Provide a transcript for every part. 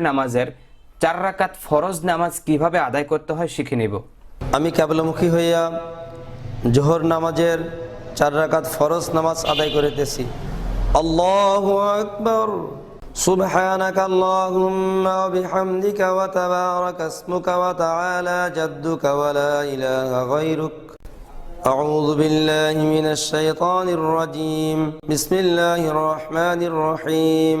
নামাজের চার রাকাত ফরজ নামাজ কিভাবে আদায় করতে হয় শিখে নিব আমি কেবলমুখী হইয়া জোহর নামাজের চার রাকাত ফরজ নামাজ আদায় করিতেছি আল্লাহু আকবার سبحانك اللهم وبحمدك وتبارك اسمك وتعالى جدك ولا إله غيرك أعوذ بالله من الشيطان الرجيم بسم الله الرحمن الرحيم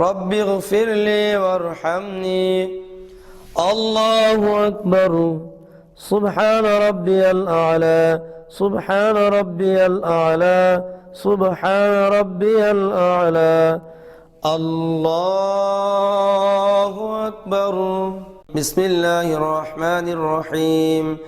رب اغفر لي وارحمني. الله أكبر. سبحان ربي الأعلى. سبحان ربي الأعلى. سبحان ربي الأعلى. الله أكبر. بسم الله الرحمن الرحيم.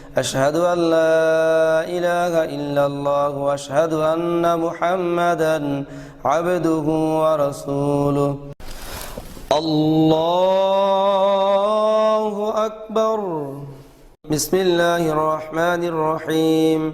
أشهد أن لا إله إلا الله وأشهد أن محمدا عبده ورسوله. الله أكبر. بسم الله الرحمن الرحيم.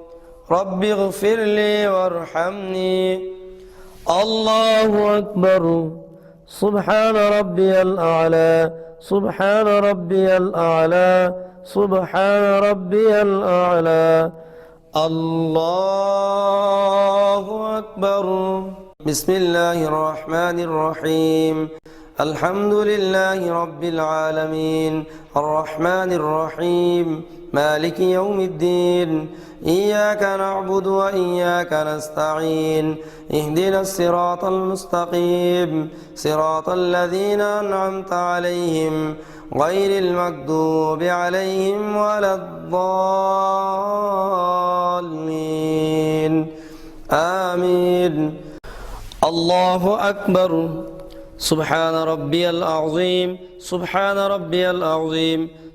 رب اغفر لي وارحمني. الله أكبر. سبحان ربي الأعلى. سبحان ربي الأعلى. سبحان ربي الأعلى. الله أكبر. بسم الله الرحمن الرحيم. الحمد لله رب العالمين. الرحمن الرحيم. مالك يوم الدين. إياك نعبد وإياك نستعين. اهدنا الصراط المستقيم. صراط الذين أنعمت عليهم غير المكذوب عليهم ولا الضالين. آمين. الله أكبر. سبحان ربي العظيم. سبحان ربي العظيم.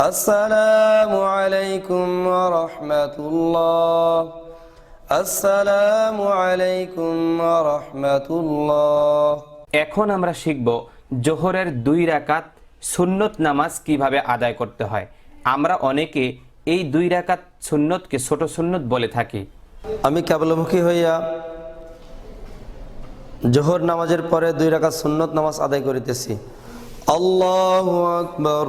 السلام عليكم ورحمة الله السلام عليكم ورحمة الله এখন আমরা শিখব জোহরের দুই রাকাত সুন্নত নামাজ কিভাবে আদায় করতে হয় আমরা অনেকে এই দুই রাকাত সুন্নতকে ছোট সুন্নত বলে থাকি আমি কেবলমুখী হইয়া জোহর নামাজের পরে দুই রাকাত সুন্নত নামাজ আদায় করিতেছি আল্লাহু আকবার